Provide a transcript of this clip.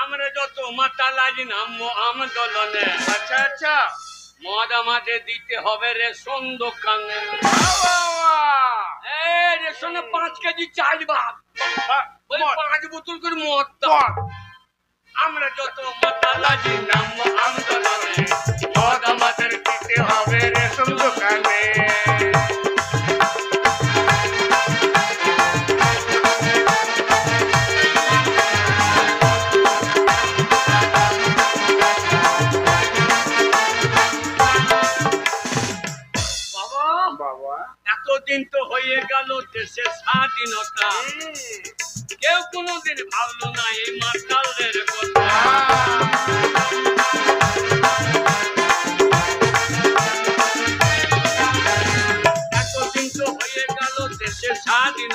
আমরা যত মাতা লাগি না আমদলনে আচ্ছা আচ্ছা মদ আমাদের দিতে হবে রেশন দোকানে রেশনে পাঁচ কেজি চাল ভাত পাঁচ বোতল করে মদ আমরা যত মাতা লাগি বাবা। এতদিন তো হয়ে গেল দেশে স্বাধীনতা। কেউ কোনোদিন ভাবলো না এই মাতালের কথা। স্বাধীন